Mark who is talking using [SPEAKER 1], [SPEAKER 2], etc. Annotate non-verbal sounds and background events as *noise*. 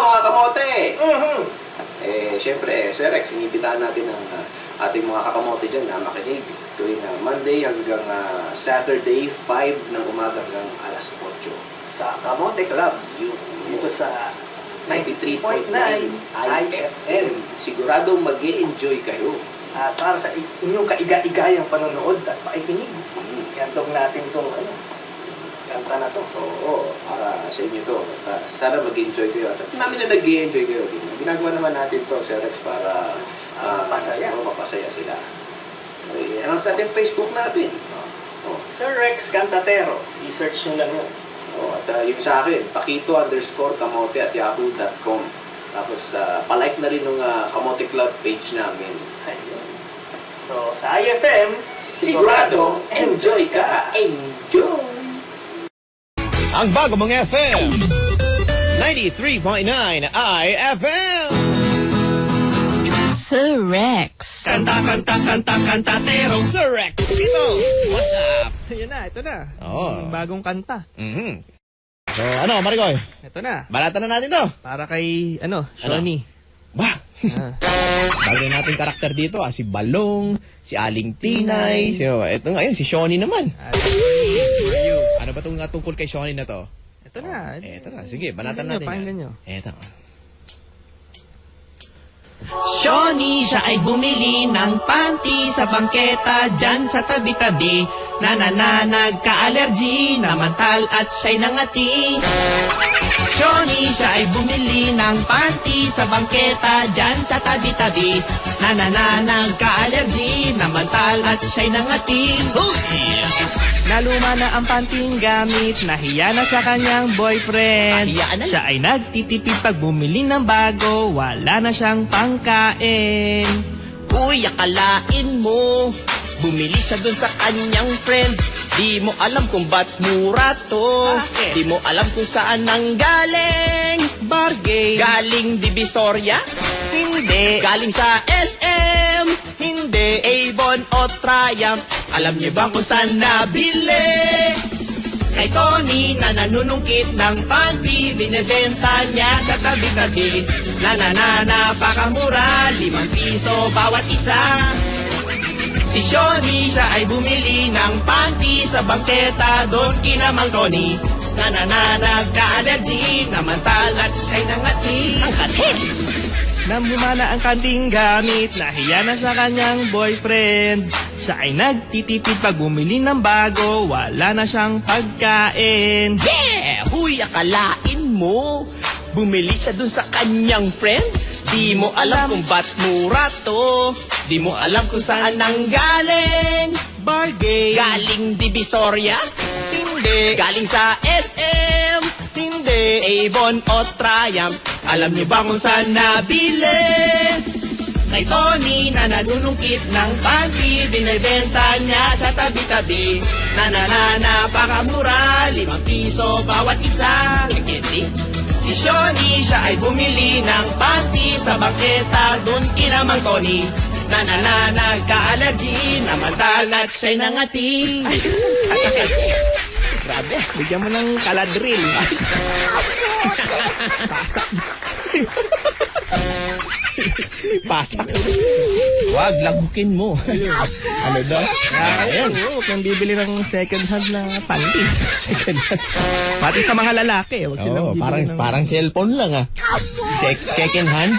[SPEAKER 1] mga kamote!
[SPEAKER 2] Mhm.
[SPEAKER 1] Eh, syempre, Sir Rex, inibitahan natin ang ah, ating mga kakamote dyan na makinig tuwing ah, Monday hanggang ah, Saturday, 5 ng umaga hanggang alas 8.
[SPEAKER 2] Sa Kamote Club.
[SPEAKER 1] Yun.
[SPEAKER 2] Dito sa
[SPEAKER 1] 93.9
[SPEAKER 2] 93.9
[SPEAKER 1] IFM. Siguradong mag enjoy kayo.
[SPEAKER 2] At para sa inyong kaiga-igayang panonood at pakikinig.
[SPEAKER 1] Mm.
[SPEAKER 2] Yantong natin itong ano, kanta na to.
[SPEAKER 1] Oo, para sa inyo to. Sana mag-enjoy kayo. At namin na nag-enjoy kayo. Ginagawa naman natin to, Sir Rex, para ah,
[SPEAKER 2] Mapasaya.
[SPEAKER 1] oo, mapasaya sila. Okay, announce natin Facebook natin. Oh,
[SPEAKER 2] Sir Rex Cantatero. I-search nyo lang yun.
[SPEAKER 1] oh, at ah, yung sa akin, pakito underscore kamote at yahoo.com. Tapos, ah, palike na rin ng ah, Kamote Club page namin.
[SPEAKER 2] Ayun. So, sa IFM,
[SPEAKER 1] Sigurado, enjoy ka! Enjoy!
[SPEAKER 3] Ang bago mong FM. 93.9 IFM.
[SPEAKER 4] Sir Rex.
[SPEAKER 2] Kanta, kanta, kanta, kantatero.
[SPEAKER 3] Sir Rex Pino. What's up?
[SPEAKER 2] Ayan na, ito na.
[SPEAKER 3] Oo.
[SPEAKER 2] Yung bagong kanta.
[SPEAKER 3] Mhm. So, ano, Marigoy?
[SPEAKER 2] Ito na.
[SPEAKER 3] Balatan na natin to.
[SPEAKER 2] Para kay, ano, Shoni.
[SPEAKER 3] Ba?
[SPEAKER 2] Ah.
[SPEAKER 3] Bagay natin karakter dito ah. Si Balong, si Aling Tinay. So, ito ngayon, si Shawnee naman.
[SPEAKER 2] You.
[SPEAKER 3] Ano ba itong tungkol kay Shawnee na to?
[SPEAKER 2] Ito na.
[SPEAKER 3] Eh, ito na. Sige, banatan natin.
[SPEAKER 2] pakinggan
[SPEAKER 3] yan.
[SPEAKER 2] nyo.
[SPEAKER 3] Ito.
[SPEAKER 5] Shoni siya ay bumili ng panty sa bangketa dyan sa tabi-tabi na na nagka-allergy, namantal at siya'y nangati. Shoni siya ay bumili ng panty sa bangketa dyan sa tabi-tabi na na nagka-allergy, namantal at siya'y nangati.
[SPEAKER 2] Naluma na ang panting gamit, nahiya na sa kanyang boyfriend.
[SPEAKER 5] Kahiyaan na
[SPEAKER 2] Siya ay nagtitipid pag bumili ng bago, wala na siyang pangkain.
[SPEAKER 5] Uy, akalain mo, bumili siya dun sa kanyang friend. Di mo alam kung ba't mura to.
[SPEAKER 2] Bakit?
[SPEAKER 5] Di mo alam kung saan nang galing.
[SPEAKER 2] Bargain.
[SPEAKER 5] Galing Divisoria?
[SPEAKER 2] Hindi.
[SPEAKER 5] Galing sa SM?
[SPEAKER 2] Hindi.
[SPEAKER 5] Avon o Triumph? Alam niyo ba kung saan nabili? Kay Tony na nanunungkit ng panty, binibenta niya sa tabi-tabi. Na na na napakamura, limang piso bawat isa. Si Shoni siya ay bumili ng panty sa bangketa doon kinamang Tony. Na na na nagka-allergy, namantal at siya'y nangati. Ang kati!
[SPEAKER 2] Namumana ang kanting gamit, nahiya na sa kanyang boyfriend. Siya ay nagtitipid pag bumili ng bago, wala na siyang pagkain.
[SPEAKER 5] Yeah! Huy, akalain mo. Bumili siya dun sa kanyang friend. Di mo alam kung ba't mura to. Di mo alam kung saan nang galing.
[SPEAKER 2] Bargain.
[SPEAKER 5] Galing Divisoria?
[SPEAKER 2] Hindi.
[SPEAKER 5] Galing sa SM?
[SPEAKER 2] Hindi.
[SPEAKER 5] Avon o Triumph? Alam niyo ba kung saan nabili? Kay Tony na nanunungkit ng panty, binibenta niya sa tabi-tabi. Na na na napakamura, limang piso bawat isa. Kikiti. Si Shoni siya ay bumili ng panty sa baketa, dun kinamang Tony. Na na na nagka-allergy, namantal at siya'y nangati. *laughs*
[SPEAKER 3] Grabe.
[SPEAKER 2] Bigyan mo ng kaladril.
[SPEAKER 3] Pasak. Wag, lagukin mo. ano daw? Ayan.
[SPEAKER 2] Huwag kang bibili ng second hand na panty.
[SPEAKER 3] Second *laughs* hand.
[SPEAKER 2] Pati sa mga lalaki. Huwag silang
[SPEAKER 3] Oh,
[SPEAKER 2] bibili
[SPEAKER 3] parang
[SPEAKER 2] ng...
[SPEAKER 3] parang cellphone lang ah. Check second hand.